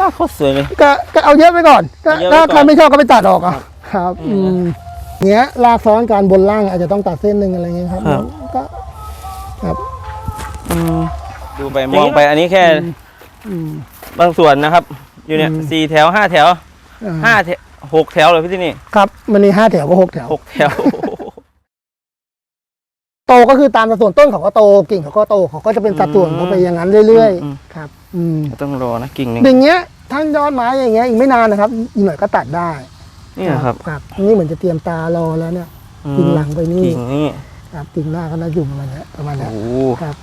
ว้าโคตรสวยเลย ก็ก็เอาเยอะไปก่อนก็เอาเยอะไว้ถ้าก่อน ใครไม่ชอบก็ไปตัดออกอะครับอือืมมเนี้ยลากซ้อนการบนล่างอาจจะต้องตัดเส้นหนึ่งอะไรเงี้ยครับครับ ก็ครับดูไปมองไปอันนี้แค่อืม บางส่วนนะครับ อยู่เนี่ยอืม สี่แถวห้าแถวอ่าห้าแถวหกแถวเลยพี่ที่นี่ครับมันมีห้าแถวก็หกแถว หกแถว โตก็คือตามสัดส่วนต้นเขาก็โตกิ่งเขาก็โตเขาก็จะเป็นสัดส่วนอืมเขาไปอย่างนั้นเรื่อยอืม ๆ ครับ อืมต้องรอนะกิ่งหนึง อย่างเงี้ย ทั้งยอดไม้อย่างเงี้ยอีกไม่นานนะครับ อีกหน่อยก็ตัดได้นี่นะครับ ครับนี่เหมือนจะเตรียมตารอแล้วเนี่ยอืมกิ่งหลังไปนี่กิ่งนี่ครับกิ่งหน้าก็น่าอยู่ประมาณเนี้ยประมาณโอ้เนี้ยโหครับ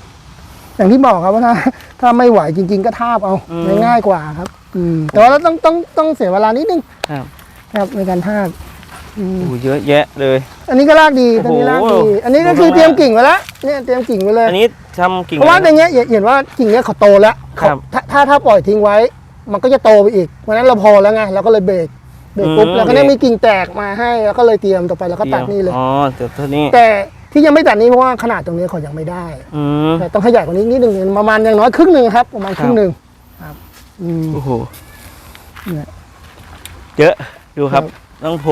อย่างที่บอกครับว่าถ้าถ้าไม่ไหวจริง ๆ ก็ทาบเอาอืมง่ายๆกว่าครับ อืมแต่ว่าเราต้องต้องต้องเสียเวลานิดนึงครับ ครับในการทาบอืมโอ้โหเยอะแยะเลย อันนี้ก็ลากดีโอ้ตัวโหนี้ลากดี อันนี้ก็คือดูเตรียมมากกิ่งไว้แล้วเนี่ยเตรียมกิ่งไว้เลย อันนี้ทำกิ่งเพราะว่าไหนอย่างเงี้ยเห็นว่ากิ่งเนี้ยเขาโตแล้วครัเขาบถ้าถ้าถ้าปล่อยทิ้งไว้ มันก็จะโตไปอีกเพราะฉะนั้นเราพอแล้วไงเราก็เลยเบรกเบรกปุ๊บอืมแล้วก็เนี่ยเบรก มีกิ่งแตกมาให้แล้วก็เลยเตรียมต่อไปแล้วก็ตัดนี่เลย อ๋อเดี๋ยวเท่านี้แต่ที่ยังไม่ตัดนี้เพราะว่าขนาดตรงนี้เขายังไม่ได้อืม แต่ต้องขยายกว่านี้นิดนึงประมาณอย่างน้อยครึ่งหนึ่งครับประมาณครึ่งหนึ่งครับอืม โอ้โหเนี่ยเยอะดูครับ ต้องโพ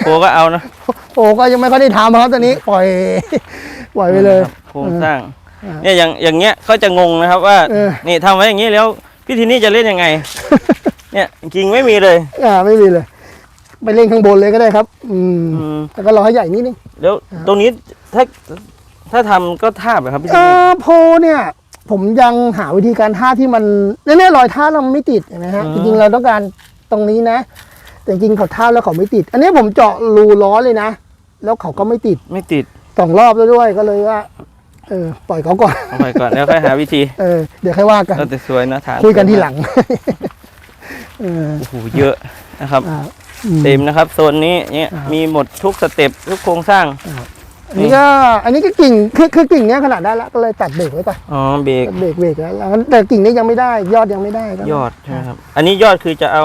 โพก็เอานะโอ้ก็ยังไม่ค่อยได้ทำครับตอนนี้ปล่อย ปล่อยไปเลย ครับโครงสร้าง อ่าเนี่ยอย่างอย่างเงี้ยก็จะงงนะครับว่าเออ นี่ทำไว้อย่างนี้แล้ว พี่ทีนี่จะเล่นยังไง เนี่ยกิ่งไม่มีเลย อ่าไม่มีเลย ไปเล่นข้างบนเลยก็ได้ครับ อืมอืม แต่ก็รอให้ใหญ่นิดนึง แล้วครับ ตรงนี้ถ้าถ้าทำก็ทาบเหรอครับพี่เอทีนี่อโพเนี่ย ผมยังหาวิธีการท่าที่มันเนี่ยๆรอยท่าเราไม่ติดเห็นไหมฮะอืมจริงๆเราต้องการตรงนี้นะ แต่จริงๆเขาท่าแล้วเขาไม่ติด อันนี้ผมเจาะรูล้อเลยนะ แล้วเขาก็ไม่ติดไม่ติด สองรอบแล้วด้วยก็เลยว่า เออปล่อยเขาก่อนเอาไปก่อนแล้วค่อยหาวิธีเออเดี๋ยวค่อยว่ากันเราแต่สวยนะฐานคุยกันทีหลังเออโอ้โหเยอะนะครับอ่าอืม เต็มนะครับโซนนี้เนี่ยอ่ามี มีหมดทุกสเต็ปทุกโครงสร้างอันนี้ก็อันนี้ก็กิ่งคือคือกิ่งเนี้ยขนาดได้แล้วก็เลยตัดเบรกไว้ก่อนอ๋อเบรกตัดเบรกเบรกแล้วแล้วแต่กิ่งนี้ยังไม่ได้ยอดยังไม่ได้ก็ ยอดใช่ไหมครับอันนี้ยอดคือจะเอา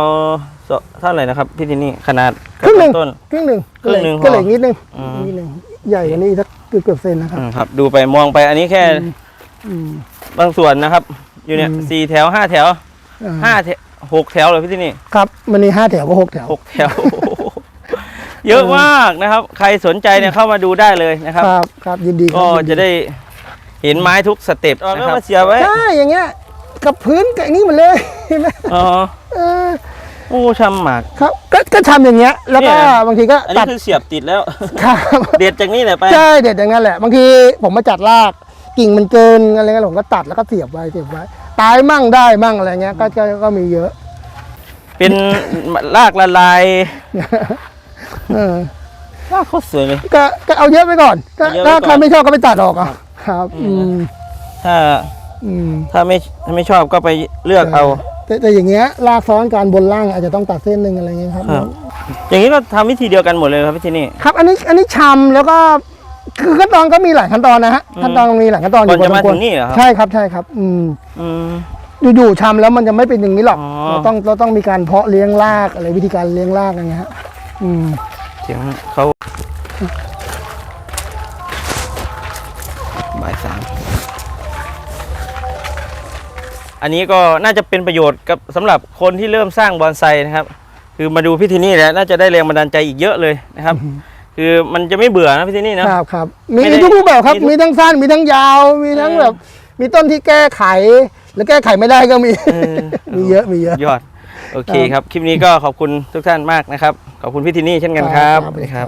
โซเท่าไหร่นะครับพี่ทีนี่ขนาดครึ่งหนึ่ง ต้น ครึ่งหนึ่งครึ่งหนึ่งก็เลยพอนิดนึงอืม นิดนึงใหญ่กว่านี้สักเกือบเกือบเซนนะครับ อืมครับ ดูไปมองไปอันนี้แค่อืม บางส่วนนะครับ อยู่เนี่ยอืม สี่แถวห้าแถวอ่าห้าแถวหกแถวเลยพี่ที่นี่ครับ มันมีห้าแถวก็หกแถว หกแถว เยอะมากนะครับ ใครสนใจเนี่ยเข้ามาดูได้เลยนะครับ ครับครับยินดีครัก็ยินจะได้เห็นไม้ทุกสเต็ปนะครับมาเสียบไว้ใช่อย่างเงี้ย กับพื้นกับอันนี้หมันเลยเห็นไหมอ๋อ เออ โอ้ชำหมากครับก็ก็ทำอย่างเงี้ย แล้วก็เนี่ยนะบางทีก็อันตันี้ดคือเสียบติดแล้ว ครับเด็ดจากนี่แหละไป ใช่เด็ดอย่างนั้นแหละบางทีผมมาจัดรากกิ่งมันเกินอะไรเงี้ยผมก็ตัดแล้วก็เสียบไว้เสียบไว้ ตายมั่งได้มั่งอะไรเงี้ยก็ก็ก็มีเยอะ เป็นรากละลายเออรากโคตรสวยเลย ก็ก็เอาเยอะไปก่อนก็เอาเยอะไว้ถ้าก่อนใครไม่ชอบก็ไปตัดออกอะครับ อืมถ้า อืม ถ้าไม่ถ้าไม่ชอบก็ไปเลือกเอา แต่แต่อย่างเงี้ยลากซ้อนการบนล่างอาจจะต้องตัดเส้นหนึ่งอะไรเงี้ยครับ ครับ อย่างนี้ก็ทำวิธีเดียวกันหมดเลยครับพี่ที่นี่ ครับอันนี้อันนี้ชำแล้วก็คือขั้นตอนก็มีหลายขั้นตอนนะฮะอืมขั้นตอนมีหลายขั้นตอนอก่อนยู่จะมาพอสควถึงนี่เหรอครับ ใช่ครับใช่ครับอืมอืม อยู่ๆชำแล้วมันจะไม่เป็นอย่างนี้หรอกอ๋อ เราต้องเราต้องมีการเพาะเลี้ยงรากอะไรวิธีการเลี้ยงรากอย่างเงี้ยฮะอืม เสียงเขาบ่ายสาม อันนี้ก็น่าจะเป็นประโยชน์กับสำหรับคนที่เริ่มสร้างบอนไซนะครับ คือมาดูพี่ที่นี่แล้วน่าจะได้แรงบันดาลใจอีกเยอะเลยนะครับ คือมันจะไม่เบื่อนะพี่ที่นี่นะครับครับมีไม่ได้ทุกรูปแบบครับมีทุกมีทั้งสั้นมีทั้งยาว มีทั้งเออแบบมีต้นที่แก้ไข แล้วแก้ไขไม่ได้ก็มีเออมีเยอะมีเยอะยอดโอเคครับคลิปนี้ก็ขอบคุณทุกท่านมากนะครับ ขอบคุณพี่ทินี่เช่นกันครับครับสวัสดีครับ